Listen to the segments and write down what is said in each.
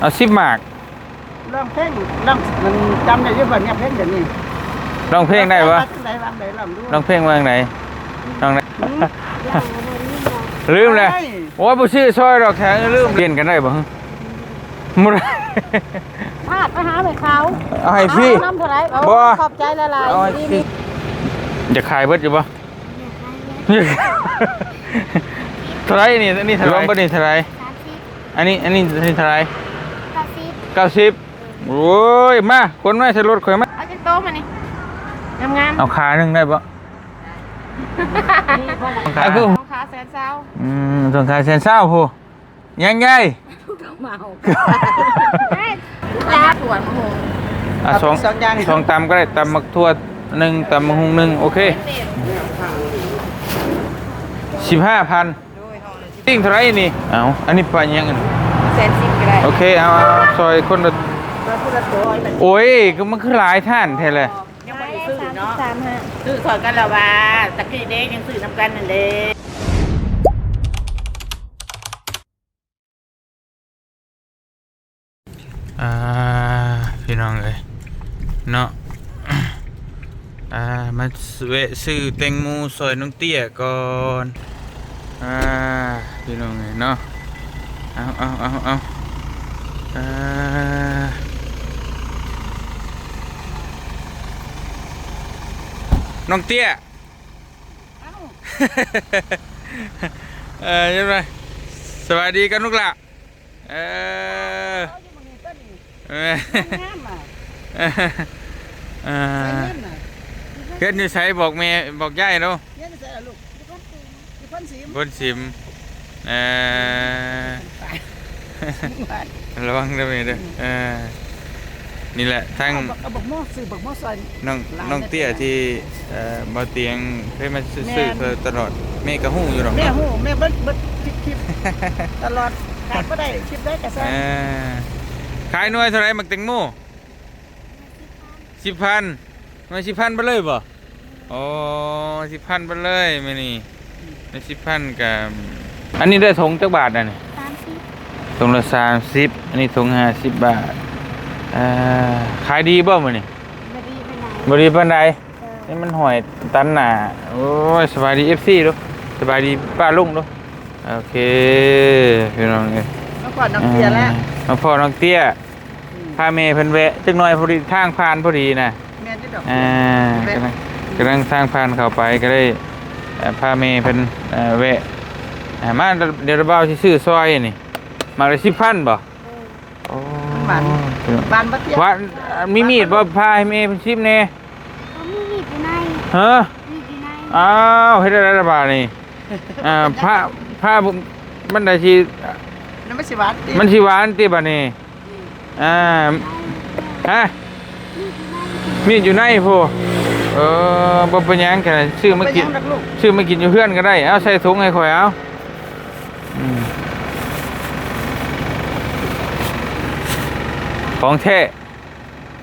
เอาสิบหมากร้องเพลงร้องมันจำได้อยังบ่เนี่ยเพลงเดี๋ยวนี้ร้องเพลงได้ปะได้วางได้ลำดูร้องเพลงวางไหนร้องไหนลืมเลยโอ้ยบ่ชื่อซอยดอกแข็งลืมเปลี่ยนกันได้บ่ฮะมุดพาดไปหาแม่เขาเอาให้พี่น้ำเท่าไหรเอาบ่ขอบใจละลายเอาให้ดีพี่จะขายเบิดอยู่บ่เท่าไหรนี่อันนี้เท่าไหรบ่นี่เท่าไหรอันนี้อันนี้อันนี้เท่าไหร เก้าสิบโอ้ยมาคนมาใช้รถข่อยมาเอาจังโต๊ะมานี่งามงามเอาขาหนึงได้บ่ขาคือของขาแสนเศร้าอืมส่วนขาแสนเศร้าผู้ยังไงเมาจ้าถวนโหอะสองสองตำก็ได้ตำมักทั่วหนึ่งตำมักหุงหนึ่งโอเคสิบห้าพันติ้งเท่าไหรนี่ เอาอันนี้ปลายังอัน แสนสิบก็ได้โอเคเอาเอาซอยคนละโอ้ยก็มันคือหลายท่านแท้เลยยังไม่ได้ซื้อเนาะสามห้าซื้อสอนกันแล้วว่าตะกี้เด็กยังซื้อน้ำกันนั่นเด้อ่าพี่น้องเลยเนาะ อ่ามาเวะซื้อแตงโมซอยน้องเตี้ยก่อน อ่าพี่น้องเลยเนาะ เอาเอาเอาเอาอ่าน้องเตี้ยเออยังไงสวัสดีกันลูกหละเออเอองามอะเออเงินน่ะเฮ็ดอยู่ใช้บอกแม่บอกยายเนาะเงินใส่ลูกที่พ่นสีบนสิมเออระวังเด้อแม่เด้อเออนี่แหละทั้งเอาบักหม้อซื้อบักหม้อซอยน้องน้องเตี้ยที่เอ่อบ่เตียงเคยมาซื้อซื้อเพิ่นตลอดแม่ก็ฮู้อยู่หรอกแม่เนาะหูแม่เบิดเบิดคลิปคลิปตลอดขาดบ่ได้คลิปได้กระแสเออขายหน่วยเท่าไหร่มักแตงโมสิบพันหน่วยสิบพันไปเลยบ่โอ้สิบพันไปเลยมื้อนี้หน่วยสิบพันกับ อันนี้ได้ถุงจักบาทน่ะนี่สามสิบถุงละสามสิบอันนี้ถุงห้าสิบบาทเอ่อขายดีบ่มื้อนี้บดีไปไหนบ่ดีปานใดนี่มันหอยตันหนาโอ้ยสบายดี FC ดูสบายดีป้าลุงดูโอเคพี่น้องเอ้ย เมื่อก่อนน้องเตียแล้วมาพ่อน้องเตี้ยพาเมย์เพิ่นแวะจักหน่อยพอดีทางผ่านพอดีนะแม่ที่ดอกอ่ากำลังกำลังทางผ่านเข้าไปก็ได้เอ่อพาเมย์เพิ่นเอ่อแวะอ่า มาเดี๋ยวเราเบาสิซื้อซอยนี่ มาเลยสิพันบ่โอ้บ้านบ้านบ่เตียว่ามีมีดบ่พาให้เมย์เพิ่นชิมแน่เขามีมีดอยู่ในฮะมีดอยู่ในอ้าวเฮ็ดได้ระบาดนี่อ่าพระพระมันได้สิน้ำมันสิหวานติมันสิหวานติบัดนี้อ่าฮะมีดอยู่ในพูเออบ่เป็นหยังแค่นั้นซื้อมาไปกินยังรักลูกซื้อมากินอยู่เพื่อนก็ได้ เอาใส่ถุงให้ข่อยเอาอืม ของแท้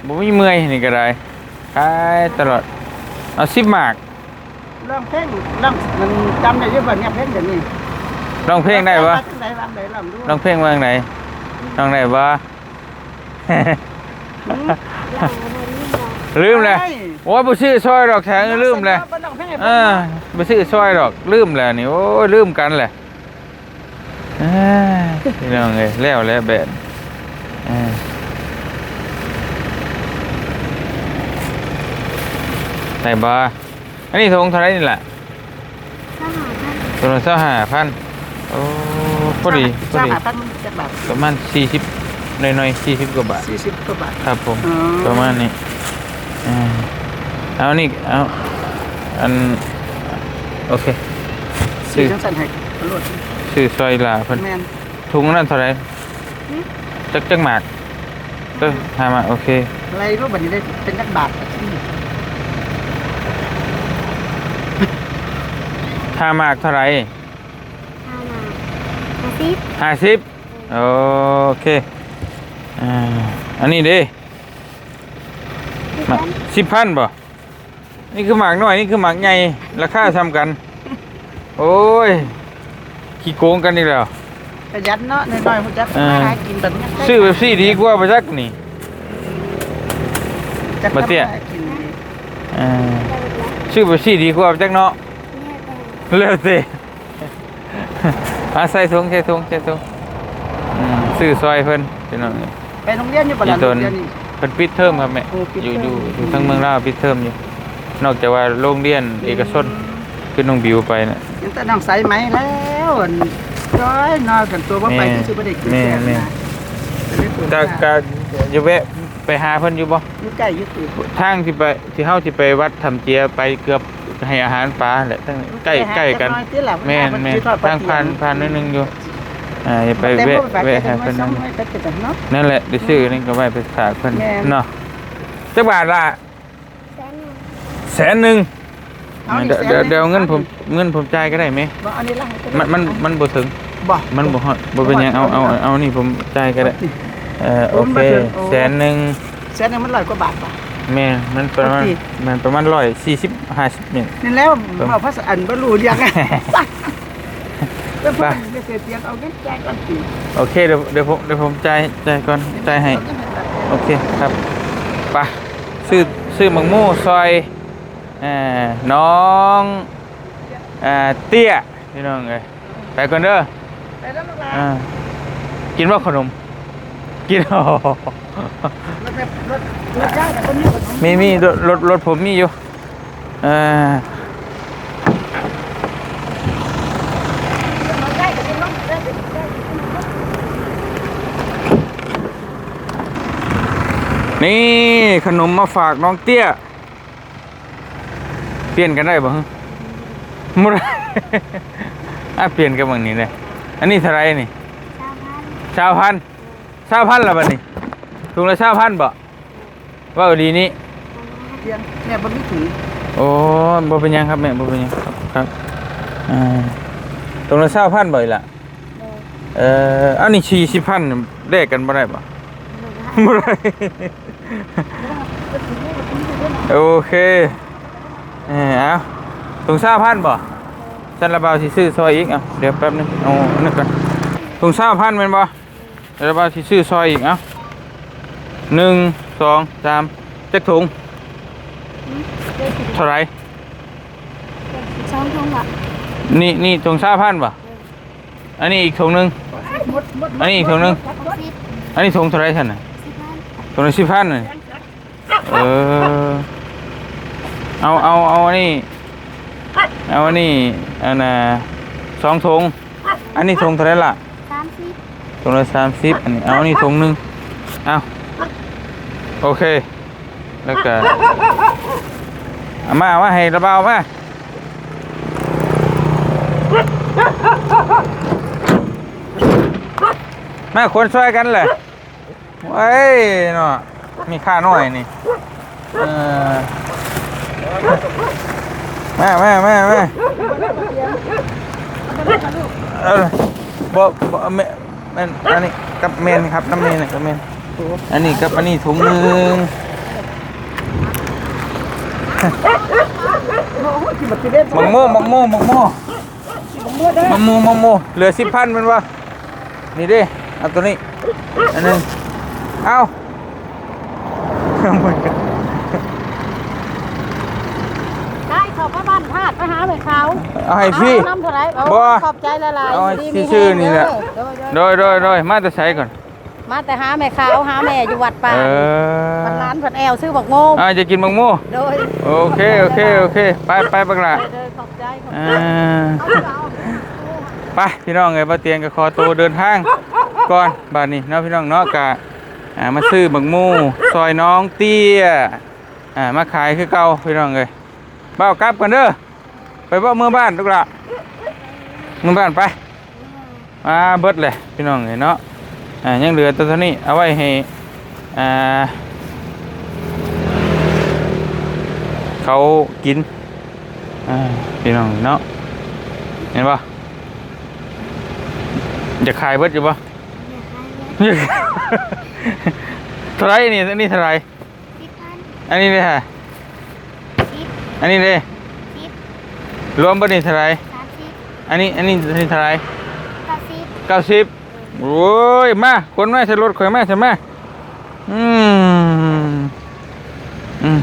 บ่มีเมื่อยนี่ก็ได้ขายตลอด เอาสิบหมากร้องเพลงร้องมันจำได้อยังบ่เนี่ยเพลงเดี๋ยวนี้ร้องเพลงได้ปะได้วางได้ลำดูร้องเพลงวางไหนร้องได้ปะลืมเลยโอ้ยบ่ซื้อซอยดอกแข็งลืมเลยบ่ร้องเพลงให้เออไปซื้อซอยดอกลืมแล้วนี่โอ้ยลืมกันแหละเอ้ยพี่น้องเอ้ยแล้วแล้วแบนเอ้ย ไหนบ่อันนี้ทงเท่าไหรนี่แหละสหพันธ์ตัวละเท่าห้าพันโอ้พอดีพอดีสามพันมันจะบาทประมาณสี่สิบหน่อยๆสี่สิบกว่าบาท สี่สิบกว่าบาท ครับผมอ๋อ ประมาณนี้อ่าเอานี่เอาอันโอเคสี่ซื้อจังสันให้ตำรวจซื้อซอยลาเพิ่นแม่นถุงนั้นเท่าไหรจักจักหมากก็หามาโอเค อะไรรู้บัดนี้ได้เป็นนักบาท ห้าหมากเท่าไหรห้ามาห้าสิบห้าสิบโอเคอ่าอันนี้เด้หมากสิบพันบ่นี่คือหมากน้อยนี่คือหมากใหญ่ราคาซ้ำกัน โอ้ยขี้โกงกันนี่แล้ว ประหยัดเนาะน้อยๆพุ่นจักเออหากินแบบนี้ซื้อเบปซี่ดีกว่าไปจักนี่ จักบ่เตี้ย หากินดีเออซื้อเบปซี่ดีกว่าไปจักเนาะ เนี่ยแต่เลิศสิอาใส่ถุงใส่ถุงใส่ถุงอืมซื้อซอยเพิ่นพี่น้องไปโรงเรียนอยู่บ่อีล่ะตโรน งเรียนนี่ เพิ่นปิดเทอมครับแม่โอ้ปิดอยู่เทอมอยู่อยู่ทั้งเมืองลาวปิดเทอมอยู่ นอกจากว่าโรงเรียนเอกชนคือน้องบิวไปน่ะ ยังแต่น้องใสไหมแล้วอันร้อยนอนกันตัวบ่ไปแม่ที่สิบ่ได้กินแม่แซ่บแม่นะจะได้เปิดจะร้านก็จะแวะไปหาเพิ่นอยู่บ่ อยู่ใกล้อยู่ติดทางที่ไปที่เฮาสิไปวัดทำเจียไปเกือบ ให้อาหารปลาแหละตั้งใกล้ใกล้กันไปหาจักหอยติล่ะแม่นแม่นคิดว่าทางผ่านผ่านนิดนึงอยู่อ่าอย่าไปแต่แวะบ่ไปแวะแต่หาบ่เพิ่นซ้ำนั่นให้แต่แต่เนาะนั่นแหละได้ซื้อนี่ก็ไว้ไปฝากเพิ่นแม่นเนาะจักบาทละแสนหนึ่งแสนหนึ่งเดี๋ยวเดี๋ยวเดี๋ยวเงินผมเงินผมจ่ายก็ได้ไหมบ่อันนี้ละให้ก็ได้มันมันมันบ่ถึงบ่มันบ่ฮอดบ่เป็นหยังเอาเอาเอานี่ผมจ่ายก็ได้เออโอเคแสนหนึ่งแสนหนึงมันร้อยกว่าบาทบ่ แม่มันประมาณโอเค มันประมาณ140 50เนี่ยนี่แล้วครับเว้าภาษาอันบ่รู้เรื่องไงแล้วไปเพิ่นไม่เคยเตียงเอาเงินแจกกันสิโอเคเดี๋ยวเดี๋ยวผมเดี๋ยวผมจ่ายจ่ายก่อนจ่ายให้ โอเคครับไปซื้อซื้อมังมูซอยเอ่อน้องเอ่อเตี้ยพี่น้องเอ้ยไปก่อนเด้อไปแล้วลูกหลาน อ่ากินว่าขนม กินโอ้โหรถแบบรถรถย่างแต่คนนี้คนมีมีรถรถรถผมมีอยู่เอ่อรถย่างแต่คนน้องได้ได้ได้นี่ขนมมาฝากน้องเตี้ย เปลี่ยนกันได้บ่ฮะมุดอะเปลี่ยนกันบางนี้เลยอันนี้เท่าไหรนี่ ชาวพันชาวพัน ชาวพันละบัดนี้ถุงละชาวพันบ่ว่าเอาดีนี้เตียงแม่บ่มีถุงโอ้บ่เป็นหยังครับแม่บ่เป็นหยังครับครับอ่าถุงละชาวพันบ่อีกล่ะเอ่ออันนี้ชีสิพันแลกกันบ่ได้บ่บ่ได้โอเคเออเอาถุงชาวพันบ่ฉันระบาวสิซื้อซอยอีกเอาเดี๋ยวแป๊บนึงเอาอันนึงก่อนถุงชาวพันแม่นบ่ เดี๋ยวระบาวสิซื้อซอยอีกเอาหนึ่งสองสามจักถุงเท่าไหรสองทงละนี่นี่ถุงชาวพันบ่อันนี้อีกถุงหนึงหมดหมดอันนี้อีกถุงหนึงหกสิบอันนี้ถุงเท่าไหรท่านน่ะสิบพันถุงละสิบพันน่ะเออเอาเอาเอาอันนี้เอาอันนี้อันน่ะสองถุงอันนี้ถุงเท่าไหรล่ะสามสิบ ถุงละสามสิบอันนี้เอานนี้ถุงหนึ่งเอาโอเค แล้วก็เอามาเอาให้ระเบามามาคนช่วยกันเลยไว้ยเนาะมีค่าหน่อยนี่เออมามามามาเออบ่บ่แม่ แม่นอันนี้กับเมนครับน้ำเมนกับเมนอันนี้กับอันนี้ถุงหนึงโอ้โหที่บัตรเด็ดมังโม่มังโม่มังโม่มังโม่มังโม่เหลือสิบพันมันวะนี่ดิเอาตัวนี้อันนึงเอาเอาหมดกัน ได้ขอบพระบ้านธาตุไปหาเลยเขาเอาให้พี่น้ำเท่าไหร่บ่ขอบใจละลายเอาให้ดีพี่มีชื่อนี่แหละเด้อเด้อโดยโดยโดยมาแต่ใช้ก่อน มาแต่หาแม่ขาวหาแม่อยู่วัดป่าเออวัดร้านเพันแอวซื้อบักโมงอ่าจะกินมังโม่โดยโอเคโอเคโอเคไปไปบักละเด้อขอบใจขอบอ่าใจเอาไปพี่น้องเอ้ยบ่เตียงก็ขอตัวเดินทางก่อนบัดนี้เนาะพี่น้องเนาะกะอ่ามาซื้อบักโม่ซอยน้องเตี้ยอ่ามาขายคือเก่าพี่น้องเอ้ย เบ้ากลับกันเด้อไปเบ้าเมื่อบ้านทุกละเมื่อบ้านไปมาเบิดเลยพี่น้องเอ้ยเนาะอ่ายังเหลือตัวเท่านี้เอาไว้ให้อ่าเขากินอ่าพี่น้องเนาะเห็นปะจะขายเบิดอยู่ปะเท่าไหรนี่อันนี้เท่าไหรสิบพันอันนี้เลยฮะสิบ อันนี้เลยสิบรวมเบิดนี่เท่าไหรสามสิบอันนี้อันนี้อันนี้เท่าไหรเก้าสิบเก้าสิบโอ้ยมาคนมาใช้รถข่อยมาใช่ไหมอืมอืม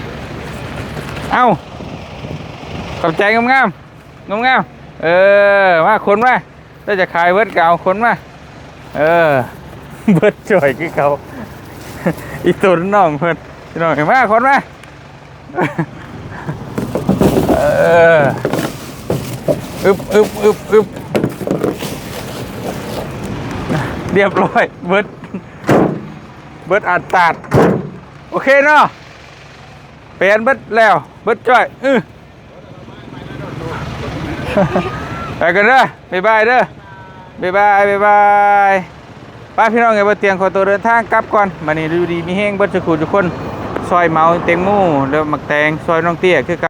เอาขอบใจงามงามงามงามๆเออมาคนมาถ้าจะขายเบิร์ดเก่าคนมาเออ เบิร์ดจ่อยคือเขาอีตัวน้องเพิ่นพี่น้องเห็นมาคนมาเออึบอึบอึบอึบเรียบร้อย เบิร์ดเบิร์ดอัดตัด โอเคเนาะเปลี่ยนเบิร์ดแล้ว เบิร์ดจ่อยอื้อไปกันเด้อบ๊ายบายเด้อบ๊ายบายบ๊ายบายป้าพี่น้องไงบ่เตียงขอตัวเดินทางกลับก่อนมานี่ดูดีมีแห้งเบิดสุขุทุกคน ซอยเมาเต็งมู่แล้วหมักแตงซอยน้องเตี้ยคือกันไ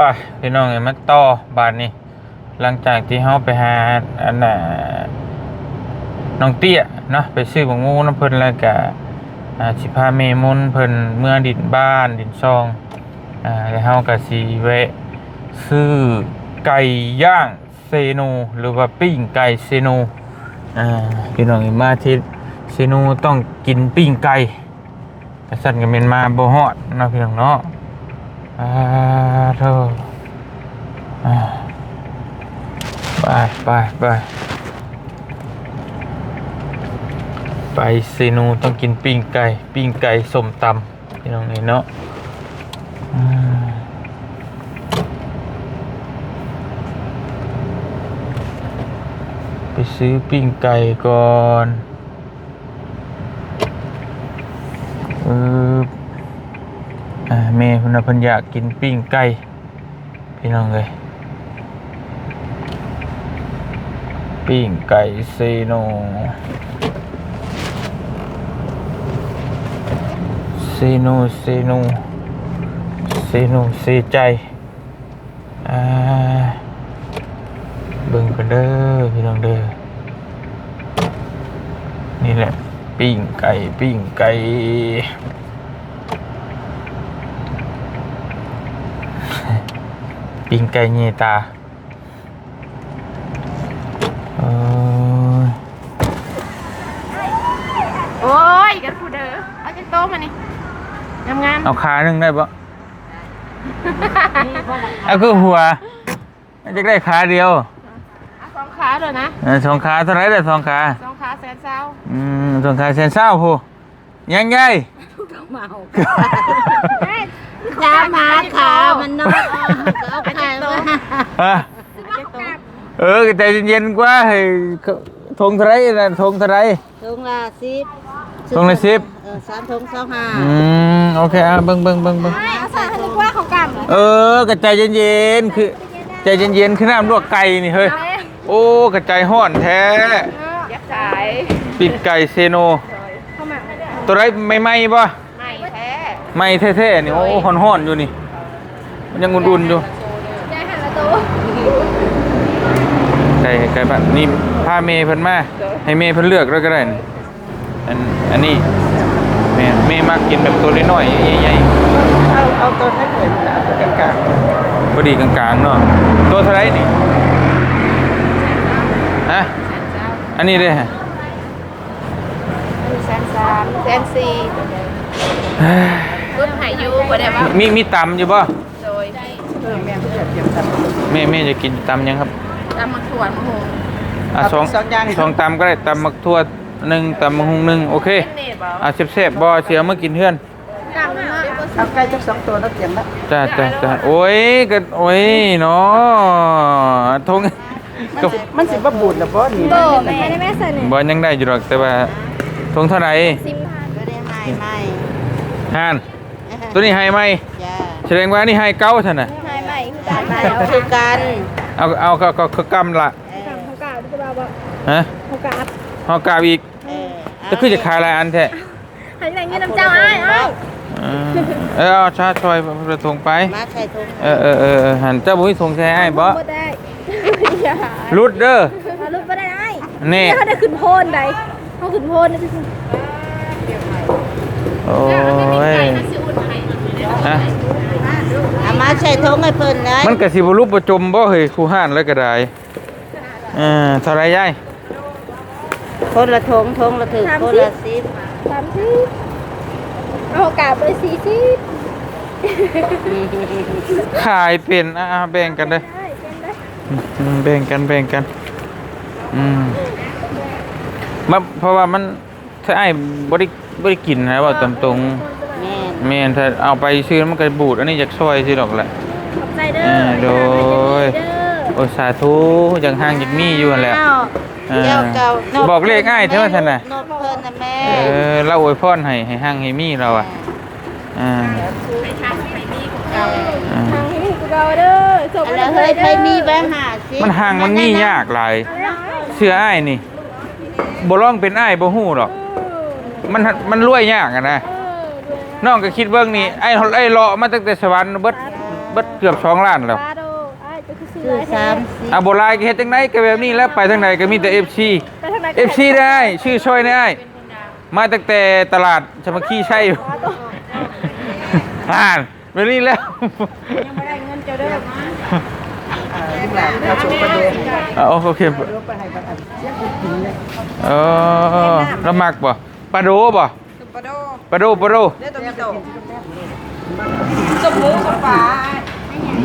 ป้าพี่น้องไงมาต่อบาดนี้หลังจากที่เฮาไปหาอันน่ะน้องเตี้ยเนาะไปซื้อบังงูน้ำเพิ่นแล้วก็อ่าสิพาเมมุนเพิ่นเมื่อดินบ้านดินซองอ่าแล้วเฮาก็สิแวะซื้อไก่ย่างเซโนหรือว่าปิ้งไก่เซโนอ่าพี่น้องมาที่เซโนต้องกินปิ้งไก่แต่สั่นก็เป็นมาบ่ฮอดเนาะพี่น้องเนาะ อาเธออ่าไปไปไปไปเซโนต้องกินปิ้งไก่ปิ้งไก่สมตำพี่น้องนี่เนาะไปซื้อปิ้งไก่ก่อนเออ อ่าเมย์เพนพันยากกินปิ้งไก่พี่น้องเลยปิ้งไก่เซโนเซโนเซโนเซโนเซใจอ่าเบิ่งกันเด้อพี่น้องเด้อนี่แหละปิ้งไก่ปิ้งไก่ ปิ้งไก่เนตาเอ้ยโอ้ยกันผู้เด้อเอาจังโตมานี่งามเอาขาหนึ่งได้ปะเอาคือหัวจะได้ขาเดียวๆเอาสองขาเลยนะเออสองขาเท่าไหรได้สองขาสองขาแสนเศร้าอืมสองขาเซนเศร้าผู้ยังไง น้ำมาขามันน้อยเอาขามาฮะเออใจเย็นๆกว่าเฮ้ยทงเท่าไรนะทงเท่าไรถุงละสิบถุงละสิบเออสามถุงสองห้าอืมโอเคอะเบิ่งเบิ่งเบิ่งเบิ่งเอาใส่ให้กว่าของกำเลยเออกระใจเย็นๆคือใจเย็นๆคือน้ำลวกไก่นี่เฮ้ยโอ้กระใจห้อนแท้ยักษ์สายปิดไก่เซโนตัวไรไม่ไหม้ปะ ไม่แท้ไหม้แท้ๆนี่โอ้ห้อนๆอยู่นี่ มันยังอุ่นๆอยู่ยายหันละตัวไก่ไก่บ้านนี่พาเมย์เพิ่นมาให้เมย์เพิ่นเลือกแล้วก็ได้นี่อันอันนี้เมย์เมย์มากินแบบตัวน้อยๆใหญ่ๆเอาเอาตัวให้เหมือนเอาตัวกลางพอดีกลางๆเนาะตัวเท่าไหรนี่ฮะอันนี้เลยฮะแสนสามแสนสี่ รุ่นหายยูบ่ได้ป่ะมีมีตำอยู่ป่ะโดยแม่แม่จะกินตำยังครับตำมะขวนหมูอะสองสองตำก็ได้ตำมักทั่วหนึ่งตำมักฮุงหนึ่งโอเคเนตบ่อะเซ่บๆบ่เสียเมื่อกินเพื่อนกำมากเอาไก่จักสองตัวแล้วเตรียมแล้วจ้าจ้าจ้าโอ้ยก็โอ้ยเนาะทงมันสิบ่บูดหรอบ่นี่โบแม่ได้แม่ใส่หนึ่งบ่ยังได้อยู่หรอกแต่ว่าทงเท่าไหร่สิบพันก็ได้ใหม่ใหม่ห่าน ตัวนี้ให้ไหมจ้าแสดงว่านี่ให้เก้าท่านน่ะใหม่ใหม่คือการใหม่คือกันเอาเอาก็ก็ก็กำละเขากาดเราบอกฮะเขากาดเฮากาบอีกเออจะคือจะขายหลายอันแท้หันไหนเงินน้ำเจ้าไอ้ไอ้เออเออเอาชาชอยประทงไป มาใส่ถุงเออเออเออหันเจ้าบุ้ยทงแท้ไอ้บ่บ่ได้อย่ารุดเด้อมาลุกบ่ได้ไอ้นี่เขาได้ขึ้นโพนใดเขาขึ้นโพนนะที่สุด โอ้ยฮะเอามาใส่ถุงให้เพิ่นเลยมันก็สิบ่รูปบ่จมบ่เฮ้ยผู้ห้านแล้วก็ได้เออเท่าไหรยายคนละทงทงละถึงคนละสิบสามสิบเอากาบไปสี่สิบขายเป็นอ่าแบ่งกันเด้อได้เป็นได้อืมแบ่งกันแบ่งกันอืมมาเพราะว่ามันถ้าไอ้บ่ได้ บ่ได้กินนะว่าตามตรงแม่นแม่นถ้าเอาไปซื้อมันก็บูดอันนี้จากซอยสิดอกแหละ ขอบใจเด้อเออโดย เด้อโอ้สาธุจังห่างจากมีอยู่นั่นแหละเอ้าอ่าเจ้าเก่าโนดบอกเลขง่ายเท่านั้นน่ะโนดเพิ่นน่ะแม่เออเราอวยพรให้ให้ห่างให้มีเราอะอ่าอ่าทางนี้กูเราเด้อจบอันแล้วเฮ้ยใครมีแบงค์ห้าสิบมันห่างมันมียากหลายเสื้ออ้ายนี่บ่ร้องเป็นอ้ายบ่ฮู้หรอก มันมันรวยยากอะนะน้องก็คิดเบิ่งนี่ไอ้ไอ้เลาะมาตั้งแต่สวรรค์เบิดเบิดเกือบ2ล้านแล้วปาโดไอ้จะคือซื้อคืออะไรสามสิบอะบ่ลายก็เฮ็ดจังไดก็แบบนี้แล้วไปทางไหนก็มีแต่ FC ไปทางไหน FC ได้ชื่อช่วยได้มาตั้งแต่ตลาดชมาคีใช่อยู่อ่านแบบนี้แล้วลูกหลานเอาโชว์ประเด็นอะโอเคลูกไปให้บัตรอันเสียงกินเลยเออแล้วมักบ่ ปลาโดบ่ปลาโดปลาโดปลาโดเด้อตัวมีโต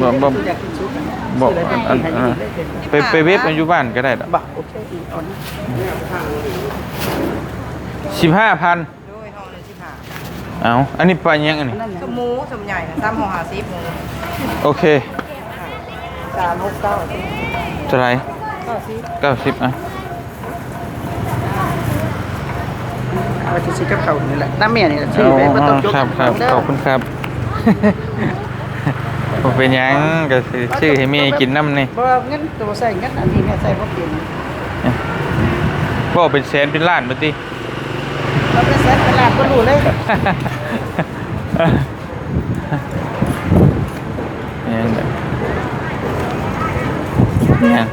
บ่บ่อยากกินซุปบ่อันอันไปไปเว็บอันอยู่บ้านก็ได้ดอกบ่โอเคอีกอ่อนสิบห้าพันด้วยห้องเลยสิค่ะเอาอันนี้ปลายังอันนี้นั่นสมหมูสมใหญ่นะซ้ำห้องหาซิบหมูโอเคสามหกเก้าเท่าไหรเก้าสิบอะ เอาไปซื้อกับเขานี่แหละน้ำเมียนี่แหละเอาชื่อไว้บ่ต้องจครับครับขอบคุณครับผมเป็นหยังก็สิชื่อให้เมียกินน้ำนี่บ่งั้นตัวใส่งั้นอันนี้เนี่ยใส่บ่เปลี่ยนบ่เป็นแสนเป็นล้านบ่ติเราไปแซ่ตลาดบ่รู้เลยยังไงยั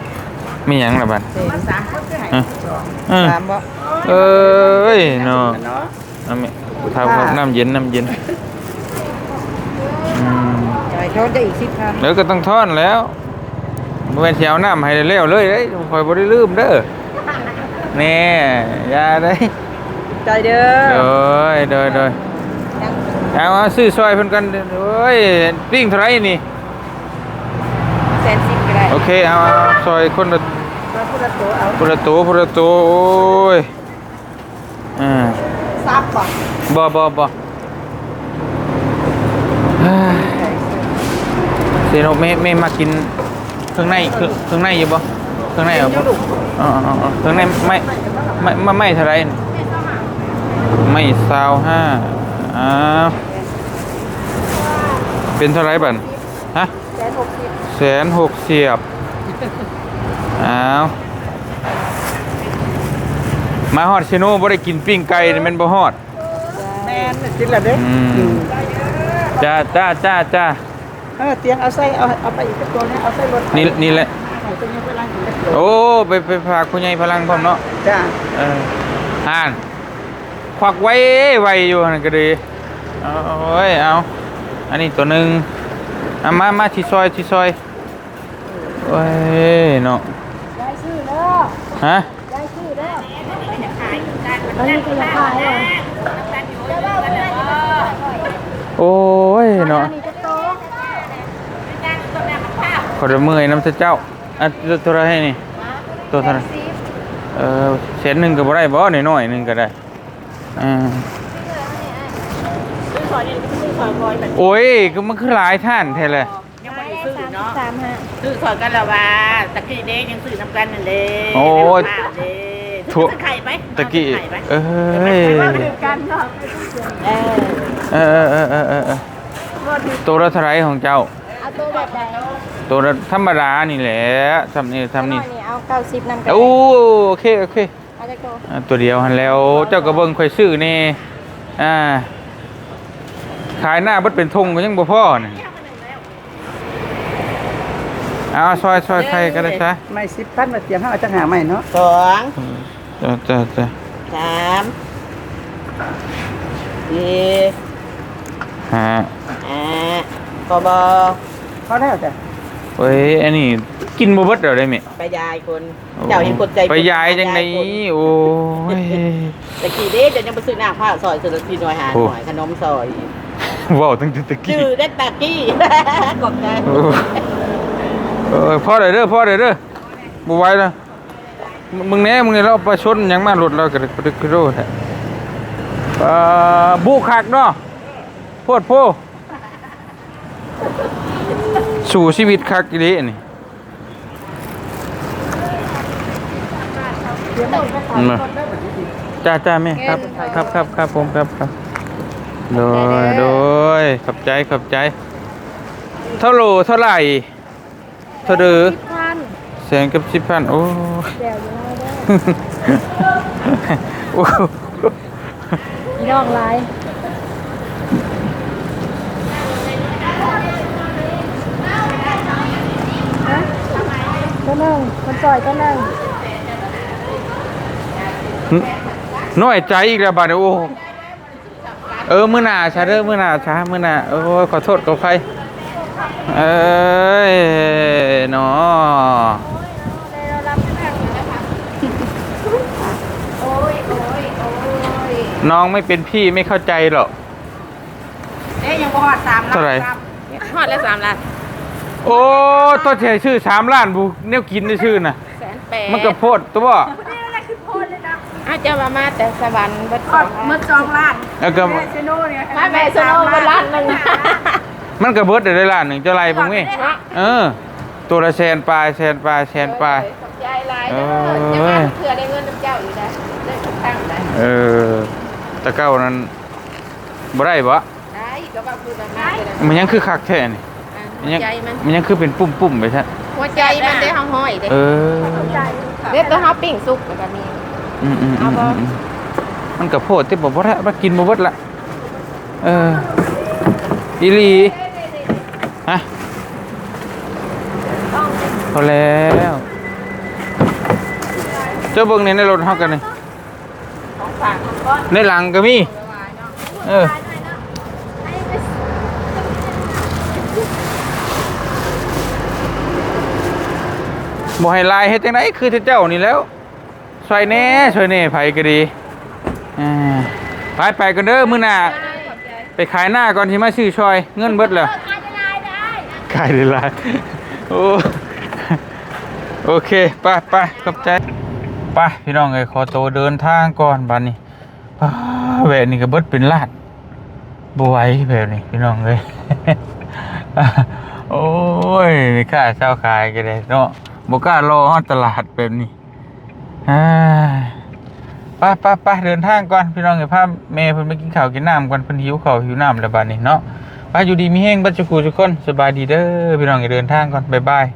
งมีหยังล่ะบัดสามคนคือให้ฮะสองเออสามบ่เอ้ยเนาะเนาะน้ำทำครับน้ำเย็นน้ำเย็นอืมจ่ายเขาได้อีกสิบพันแล้วก็ต้องทอนแล้วบ่แม่นสิเอาน้ำให้เร็วๆเลยเด้ยคอยบ่ได้ลืมเด้อแน่อย่าได้ใจเด้อโดยโดยโดยเอามาซื้อซอยเพิ่นกันโอ้ยปิ้งเท่าไหรนี่แสนสิบก็ได้ โอเคเอาซอยคนละพระพุทธโตเอาคนละตัวคนละตัวโอ้ยอ่าซับบ่บ่บ่บ่เฮ้ยเซโนไม่ไม่มากินเครื่องในเครื่องเครื่องในอยู่บ่เครื่องในเอาบ่อ๋ออ๋ออ๋อเครื่องในไม่ไม่ไม่ไม่เท่าไรไม่ซาวห้าอ้าวเป็นเท่าไรบัดฮะ แสนหกเสียบอ้าวมาฮอดซิโนบ่ได้กินปิ้งไก่นี่แมันบ่ฮอดแม่นกินแล้วเด้ออืมอืมจ้าจ้าจ้าจ้าเออเตียงเอาใส่เอาเอาไปอีกสักตัวนึงเอาใส่รถนี่นี่แหละให้ตัวนี้ไปล้างกินสักตัวโอ้ไปไปฝากคุณยายพลังพร้อมเนาะจ้าเอออ่านควักไว้ไว้อยู่นั่นก็ดีเอาเอาไว้เอา อันนี้ตัวหนึ่งเอามามาที่ซอยที่ซอยโอ้ยเนาะได้ชื่อเด้อฮะได้ชื่อเด้อตอนนี้ก็อยากขายเหรอโอ้ยเนาะอันนี้จะโตขอจะเมื่อยน้ำเจ้าอะตัวตัวอะไรนี่ตัวเท่าไหรเออเศษหนึ่งก็บ่ได้บ่หน่อยหน่อยๆหนึ่งก็ได้อ่า โอ้ยก็มันคือหลายท่านแท้เลยยังไม่ได้ซื้อเนาะสามห้าซื้อสอนกันแล้วว่าตะกี้เด็กยังซื้อน้ำกันนั่นเด้โอ้ยเด้ถั่วซื้อไข่ไหมตะกี้เอาไข่ไหมเอ้ยกันเนาะเออเออเออเออเออเออตัวละเท่าไหรของเจ้าเอาตัวแบบไหนตัวละธรรมดานี่แหละทำนี่ทำนี่นี่เอาเก้าสิบนำกันโอ้โอเคโอเคเอาจะโตอ่าตัวเดียวหันแล้วเจ้ากระเบิงค่อยซื้อนี่อ่า ขายหน้าเบัดเป็นทงก็ยังบ่พอนี่เอาซอยซอยใครก็ได้ซะไม่สิบพันมาเตรียมให้เอาจังหาใหม่เนาะสองจ้าจ้าจ้าสามสี่ฮะห้าปบเขาได้จ้ะเฮ้ยอันนี้กิกินบ่เบิดเดี๋ยวได้แม่ไปยายคนเจ้าเห็นคนใจไปยายจังไดโอ้ยตะกี้เด้เดี๋ยวยังไปซื้อน้ำผ้าซอยซื้อทีหน่อยหาหน่อยขนมซอยเว้าตั้งแต่ตะกี้ชื่อได้ตะกี้กบใจโอ้เออพ่อเด้อเด้อพ่อเด้อเด้อบ่ไหวแล้วมึงมึงแน่มึงเนี่ยเราประชดหยังมารถเรากระดึกกระดึกกระโดดแท้เอ่อบุคักเนาะโพดโพสู่ชีวิตคักอีหลีนี่มาจ้าจ้าแม่ครับ ครับครับครับผมครับครับ โดยโดยขอบใจขอบใจ เท่าโลเท่าไหร่เท่าเดือแสนกับสิบพันโอ้ยโอ้ดอกลายก็นึ่งมันจ่อยก็นึ่งน้อยใจอีกแล้วบาดนี้โอ้ เออ มื้อหน้าช้าเด้อมื้อหน้าช้ามื้อหน้าโอ้ยขอโทษขออภัยเอ้ยเนาะน้องไม่เป็นพี่ไม่เข้าใจหรอกเอ๊ยยังบ่ฮอดสามล้านเท่าไหร่ฮอดแล้วสามล้านโอ้ตัวเฉยชื่อสามล้านบุเนี่ยกินได้ชื่อน่ะแสนแปดมันก็โพดตัวบ่ อาจจะมามาแต่สวรรค์เบิดสก็องเมื่อจองล้านแล้วก็เซโนเนี่ยมาแม่สโนว์เบิดล้านหนึงมันก็เบิดได้ล้านหนึ่งเจ้าไรพวกนี้เออ ตัวละแสนปลายแสนปลายแสนปลาย ขอบใจหลายเอเด้ออจะมาเผื่อได้เงินน้ำเจ้าอยู่ได้ได้ทุกครั้งได้เออตะเก้านั้นบ่ได้บ่ได้ก็ว่าคือมันมาเลยมันยังคือคักแท้นี่หัมันวยังใจมันมันยังคือเป็นปุ่มๆไปซะหัวใจมันได้ห้องห้อยเด้เออเด็ดตัวเฮาปิ้งสุกแล้วก็มี อืมอืมอืเอามบ่อืมมันก็โพดที่บ่บ่ได้มากินบ่เบิดละเอออีหลีฮะพอแล้วเจ้าเบิ่งในในรถเฮากันนี่ของฝากของก้อนในหลังก็มีเออบ่ให้ลายเฮ็ดจังไดคือเจ้านี่แล้ว ช่วยแหน่ช่วยแหน่ไผก็ดีอ่าไปไปกันเด้อมื้อหน้าไปขายหน้าก่อนที่มาซื้อชอยเงินเบิดแล้วขายได้หลายโอ้โอเคไปไปขอบใจไปพี่น้องเอ้ยขอตัวเดินทางก่อนบัดนี้อ้าแหวนนี่ก็เบิดเป็นลาดบ่ไหวแบบนี้พี่น้องเอ้ยโอ้ยนี่ค่าเช่าขายกันเลยเนาะบกล้ารอฮอดตลาดแบบนี้ อ่าป้าป้าเดินทางก่อนพี่น้องเอ้ยพาแม่เพิ่นไปกินข้าวกินน้ำก่อนเพิ่นหิวข้าวหิวน้ำแล้วบัดนี้เนาะป้าอยู่ดีมีแห้งบัดจุกูทุกคนสบายดีเด้อพี่น้องเอ้เดินทางก่อนบ๊ายบาย